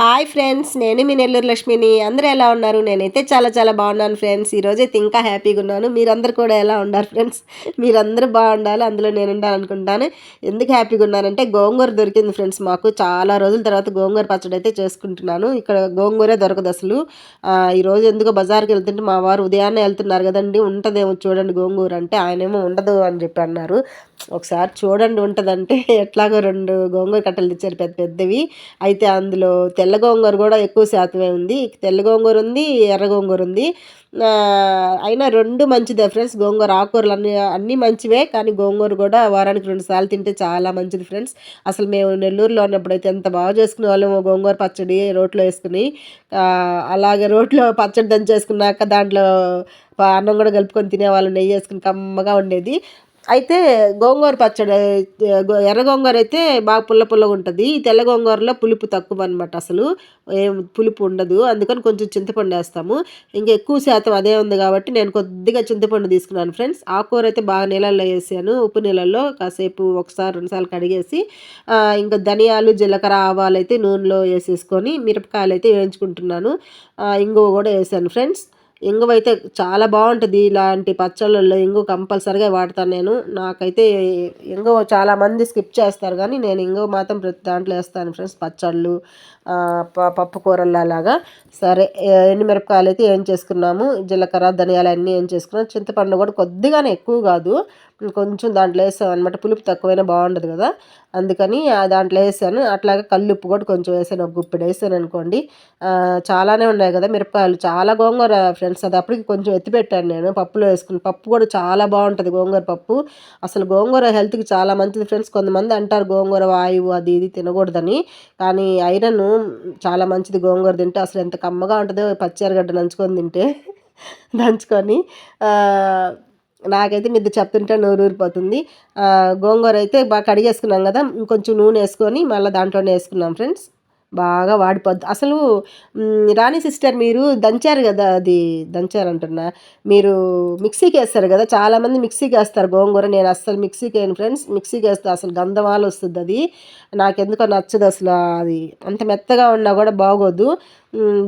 Hi friends నేను మీ నెల్లూరు లక్ష్మిని. అందరూ ఎలా ఉన్నారు? నేనైతే చాలా చాలా బాగున్నాను ఫ్రెండ్స్. ఈరోజు అయితే ఇంకా హ్యాపీగా ఉన్నాను. మీరందరూ కూడా ఎలా ఉన్నారు ఫ్రెండ్స్? మీరందరూ బాగుండాలి అందులో నేను ఉండాలనుకుంటాను. ఎందుకు హ్యాపీగా ఉన్నానంటే గోంగూర దొరికింది ఫ్రెండ్స్ మాకు. చాలా రోజుల తర్వాత గోంగూర పచ్చడి అయితే చేసుకుంటున్నాను. ఇక్కడ గోంగూరే దొరకదు అసలు. ఈరోజు ఎందుకో బజార్కి వెళ్తుంటే మా వారు ఉదయాన్నే వెళ్తున్నారు కదండి. ఉంటుందేమో చూడండి గోంగూర అంటే. ఆయనేమో ఉండదు అని చెప్పి అన్నారు. ఒకసారి చూడండి ఉంటుందంటే ఎట్లాగో రెండు గోంగూర కట్టలు తెచ్చారు పెద్ద పెద్దవి. అయితే అందులో తెల్ల గోంగూర కూడా ఎక్కువ శాతమే ఉంది. తెల్ల గోంగూర ఉంది ఎర్ర గోంగూర ఉంది. అయినా రెండు మంచిదే ఫ్రెండ్స్ గోంగూర ఆకూరలు అన్ని అన్నీ మంచివే కానీ గోంగూర కూడా వారానికి రెండు సార్లు తింటే చాలా మంచిది ఫ్రెండ్స్ అసలు మేము నెల్లూరులో ఉన్నప్పుడు అయితే ఎంత బాగా చేసుకునే వాళ్ళము గోంగూర పచ్చడి రోట్లో వేసుకుని అలాగే రోట్లో పచ్చడి దంచేసుకున్నాక దాంట్లో అన్నం కూడా కలుపుకొని తినేవాళ్ళు నెయ్యి వేసుకుని కమ్మగా ఉండేది అయితే గోంగూర పచ్చడి గో- ఎర్ర గోంగూర అయితే బాగా పుల్ల పుల్లగా ఉంటుంది. ఈ తెల్ల గోంగూరలో పులుపు తక్కువ అనమాట అసలు. ఏం పులుపు ఉండదు. అందుకని కొంచెం చింతపండు వేస్తాము. ఇంకా ఎక్కువ శాతం అదే ఉంది కాబట్టి నేను కొద్దిగా చింతపండు తీసుకున్నాను ఫ్రెండ్స్. ఆ కూర అయితే బాగా నీళ్ళల్లో వేసాను. ఉప్పు నీళ్ళల్లో కాసేపు ఒకసారి రెండుసార్లు కడిగేసి ఇంకా ధనియాలు జీలకర్ర ఆవాలు అయితే నూనెలో వేసేసుకొని మిరపకాయలు అయితే వేయించుకుంటున్నాను. ఇంగువ కూడా వేసాను ఫ్రెండ్స్. ఇంగువ అయితే చాలా బాగుంటుంది. ఇలాంటి పచ్చళ్ళల్లో ఇంగువ కంపల్సరిగా వాడతాను నేను. నాకైతే ఇంగువ చాలా మంది స్కిప్ చేస్తారు కానీ నేను ఇంగువ మాత్రం ప్రతి దాంట్లో వేస్తాను ఫ్రెండ్స్. పచ్చళ్ళు ప- పప్పు కూరలు అలాగా సరే ఏ- ఎండుమిరపకాయలు అయితే ఏం చేసుకున్నాము జీలకర్ర ధనియాలు అన్నీ ఏం చేసుకున్నాం చింతపండు కూడా కొద్దిగానే ఎక్కువ కాదు. కొంచెం దాంట్లో వేసాను అనమాట పులుపు తక్కువైనా బాగుండదు కదా. అందుకని దాంట్లో వేసాను. అట్లాగే కల్లుప్పు కూడా కొంచెం వేసాను. ఒక గుప్పిడి వేసాను అనుకోండి. చాలానే ఉన్నాయి కదా మిరపకాయలు. చాలా గోంగూర ఫ్రెండ్స్. అది అప్పటికి కొంచెం ఎత్తి పెట్టాను నేను పప్పులో వేసుకుని. పప్పు కూడా చాలా బాగుంటుంది గోంగూర పప్పు. అసలు గోంగూర హెల్త్కి చాలా మంచిది ఫ్రెండ్స్. కొంతమంది అంటారు గోంగూర వాయువు అది ఇది తినకూడదని. కానీ ఐరన్ చాలా మంచిది గోంగూర తింటే. అసలు ఎంత కమ్మగా ఉంటుందో పచ్చి ఎరగడ్డ నంచుకొని తింటే. దంచుకొని నాకైతే మీరు చెప్తుంటే నోరు ఊరిపోతుంది గోంగూర అయితే బాగా కడిగేసుకున్నాం కదా ఇంకొంచెం నూనె వేసుకొని మళ్ళీ దాంట్లోనే వేసుకున్నాం ఫ్రెండ్స్. బాగా వాడిపోద్ది. అసలు రాణి సిస్టర్ మీరు దంచారు కదా అది దంచారు అంటున్నా మీరు మిక్సీకి వేస్తారు కదా చాలామంది మిక్సీకి వేస్తారు గోంగూర. నేను అస్సలు మిక్సీకి వేయను ఫ్రెండ్స్ మిక్సీకి వేస్తే అసలు గంధమాలు వస్తుంది అది. నాకెందుకో నచ్చదు అసలు అది. అంత మెత్తగా ఉన్నా కూడా బాగోదు.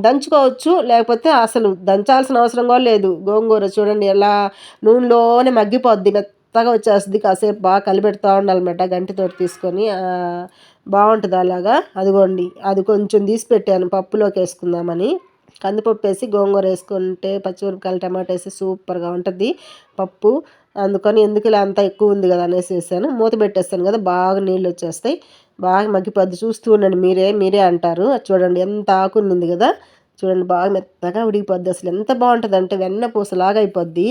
దంచుకోవచ్చు లేకపోతే అసలు దంచాల్సిన అవసరం కూడా లేదు. గోంగూర చూడండి ఎలా నూనెలోనే మగ్గిపోద్ది మెత్తగా వచ్చేస్తుంది. కాసేపు బాగా కలిపెడతా ఉండాలన్నమాట గంటితోటి తీసుకొని. బాగుంటుంది అలాగా? అదిగోండి అది కొంచెం తీసి పెట్టాను పప్పులోకి వేసుకుందామని. కందిపప్పు వేసి గోంగూర వేసుకుంటే పచ్చిమిరపకాయలు టమాటా వేసి సూపర్గా ఉంటుంది పప్పు. అందుకని ఎందుకు ఇలా అంత ఎక్కువ ఉంది కదా అనేసి వేసాను. మూత పెట్టేస్తాను కదా బాగా నీళ్ళు వచ్చేస్తాయి. బాగా మగ్గిపోద్ది. చూస్తూ ఉండండి మీరే మీరే అంటారు. అది చూడండి ఎంత ఆకు ఉంది కదా. చూడండి బాగా మెత్తగా ఉడికిపోద్ది. అసలు ఎంత బాగుంటుంది అంటే వెన్న పూసలాగా అయిపోద్ది.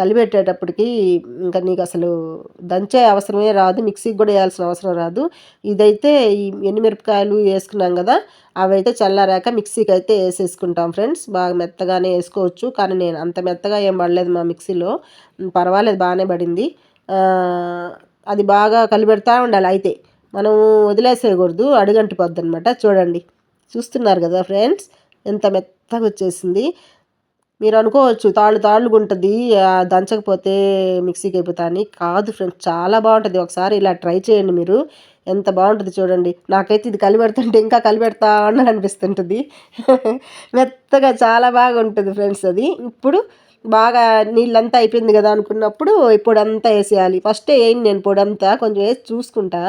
కలిపెట్టేటప్పటికి ఇంకా నీకు అసలు దంచే అవసరమే రాదు. మిక్సీకి కూడా వేయాల్సిన అవసరం రాదు. ఇదైతే ఈ ఎండుమిరపకాయలు వేసుకున్నాం కదా అవి అయితే చల్లారాక మిక్సీకి అయితే వేసేసుకుంటాం ఫ్రెండ్స్. బాగా మెత్తగానే వేసుకోవచ్చు. కానీ నేను అంత మెత్తగా ఏం పడలేదు మా మిక్సీలో. పర్వాలేదు బాగానే పడింది. అది బాగా కలిపెడతా ఉండాలి. అయితే మనం వదిలేసేయకూడదు. అడుగంటిపోద్ది అనమాట చూడండి. చూస్తున్నారు కదా ఫ్రెండ్స్. ఎంత మెత్తగా వచ్చేసింది. మీరు అనుకోవచ్చు తాళ్ళు తాళ్ళుగా ఉంటుంది దంచకపోతే మిక్సీకి అయిపోతాను కాదు ఫ్రెండ్స్ చాలా బాగుంటుంది. ఒకసారి ఇలా ట్రై చేయండి మీరు. ఎంత బాగుంటుంది చూడండి. నాకైతే ఇది కలిపెడుతుంటే ఇంకా కలిపెడతా అని అనిపిస్తుంటుంది. మెత్తగా చాలా బాగా ఉంటుంది ఫ్రెండ్స్ అది. ఇప్పుడు బాగా నీళ్ళంతా అయిపోయింది కదా అనుకున్నప్పుడు పొడంతా వేసేయాలి. ఫస్ట్ వేయండి నేను పొడంతా కొంచెం వేసి చూసుకుంటా.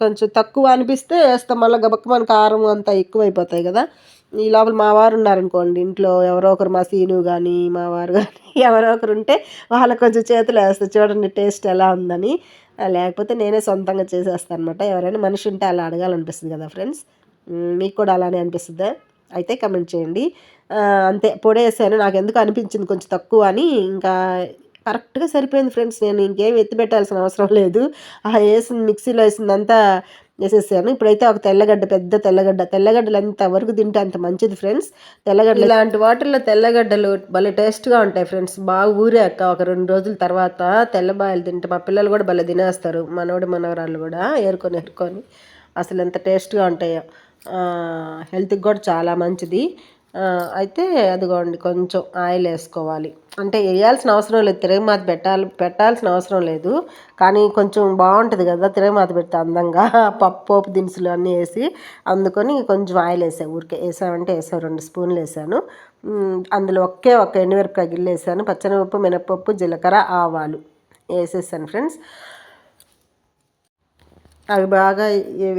కొంచెం తక్కువ అనిపిస్తే వేస్తాం. మళ్ళీ గబక్కమని కారం అంతా ఎక్కువ అయిపోతాయి కదా. ఈ లోపల మా వారు ఉన్నారనుకోండి ఇంట్లో ఎవరో ఒకరు మా సీను కానీ మా వారు కానీ ఎవరో ఒకరు ఉంటే వాళ్ళకి కొంచెం చేతులు వేస్తారు చూడండి టేస్ట్ ఎలా ఉందని. లేకపోతే నేనే సొంతంగా చేసేస్తాను అనమాట ఎవరైనా మనిషి ఉంటే అలా అడగాలనిపిస్తుంది కదా ఫ్రెండ్స్. మీకు కూడా అలానే అనిపిస్తుందా? అయితే కమెంట్ చేయండి. అంతే పొడి వేసాను. నాకు ఎందుకు అనిపించింది కొంచెం తక్కువ అని. ఇంకా కరెక్ట్గా సరిపోయింది ఫ్రెండ్స్. నేను ఇంకేం ఎత్తి పెట్టాల్సిన అవసరం లేదు. ఆ వేసిన మిక్సీలో వేసిందంతా వేసేసాను. ఇప్పుడైతే ఒక తెల్లగడ్డ పెద్ద తెల్లగడ్డ. తెల్లగడ్డలు ఎంతవరకు తింటే అంత మంచిది ఫ్రెండ్స్. తెల్లగడ్డలు ఇలాంటి వాటర్లో తెల్లగడ్డలు భలే టేస్ట్గా ఉంటాయి ఫ్రెండ్స్. బాగా ఊరాక ఒక రెండు రోజుల తర్వాత తెల్లబాయలు తింటే మా పిల్లలు కూడా భలే తినేస్తారు. మనోడు మనవరాళ్ళు కూడా ఏరుకొని ఏరుకొని. అసలు ఎంత టేస్ట్గా ఉంటాయో. హెల్త్కి కూడా చాలా మంచిది. అయితే అదిగోండి కొంచెం ఆయిల్ వేసుకోవాలి. అంటే వేయాల్సిన అవసరం లేదు తిరగమాత పెట్టాలి పెట్టాల్సిన అవసరం లేదు. కానీ కొంచెం బాగుంటుంది కదా తిరగమాత పెడితే అందంగా పప్పు పోపు దినుసులు అన్నీ వేసి అందుకొని కొంచెం ఆయిల్ వేసాను ఊరికే వేసామంటే వేసాను రెండు స్పూన్లు వేసాను. అందులో ఒకే ఒక ఎండుమిరపకాయ గిల్లు వేసాను పచ్చనిపప్పు మినపప్పు జీలకర్ర ఆవాలు వేసేసాను ఫ్రెండ్స్. అవి బాగా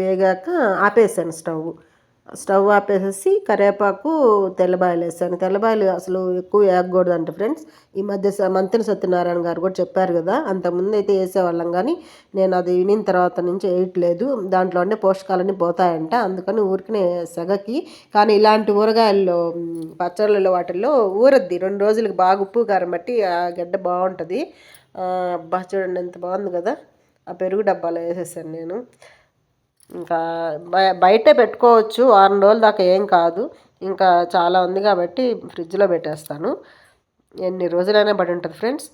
వేగాక ఆపేసాను స్టవ్. స్టవ్ ఆపేసేసి కరివేపాకు తెల్లబాయలు వేసాను. తెల్లబాయలు అసలు ఎక్కువ వేయకూడదు అంటే ఫ్రెండ్స్. ఈ మధ్య స- సత్యనారాయణ గారు కూడా చెప్పారు కదా అంతకుముందు అయితే వేసేవాళ్ళం కానీ నేను అది వినిన తర్వాత నుంచి వేయట్లేదు. దాంట్లో అంటే పోషకాలన్నీ పోతాయంట. అందుకని ఊరికనే సెగకి. కానీ ఇలాంటి ఊరగాయల్లో మ్, పచ్చళ్ళలో వాటిల్లో ఊరద్ది. రెండు రోజులకు బాగా ఉప్పు కారం బట్టి ఆ గడ్డ బాగుంటుంది. అబ్బా చూడండి ఎంత బాగుంది కదా. ఆ పెరుగు డబ్బాలో వేసేసాను నేను. ఇంకా బయ బయటే పెట్టుకోవచ్చు. వారం రోజుల దాకా ఏం కాదు. ఇంకా చాలా ఉంది కాబట్టి ఫ్రిడ్జ్లో పెట్టేస్తాను. ఎన్ని రోజులైనా పడి ఉంటుంది ఫ్రెండ్స్.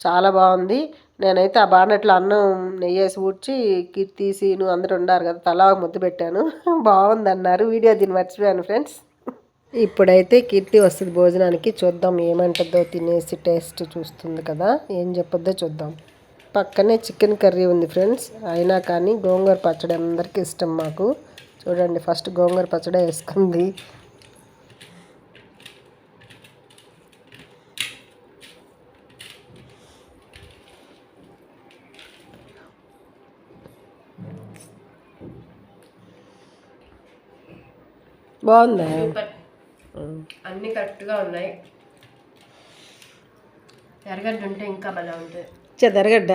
చాలా బాగుంది. నేనైతే ఆ బాగున్నట్లు అన్నం నెయ్యి వేసి ఊడ్చి కీర్తి సీను అందరు ఉన్నారు కదా తలా ముద్దు పెట్టాను. బాగుంది అన్నారు వీడియో దీన్ని మర్చిపోయాను ఫ్రెండ్స్. ఇప్పుడైతే కీర్తి వస్తుంది భోజనానికి. చూద్దాం ఏమంటుందో తినేసి టేస్ట్ చూస్తుంది కదా. ఏం చెప్పొద్దో చూద్దాం. పక్కనే చికెన్ కర్రీ ఉంది ఫ్రెండ్స్. అయినా కానీ గోంగూర పచ్చడి అందరికీ ఇష్టం మాకు. చూడండి ఫస్ట్ గోంగూర పచ్చడి వేసుకుంది. బాగుందా? అన్ని కరెక్ట్గా ఉన్నాయి. ఎర్రగడ్డ ఉంటే ఇంకా బాగా ఉంటుంది. చెదరగడ్డ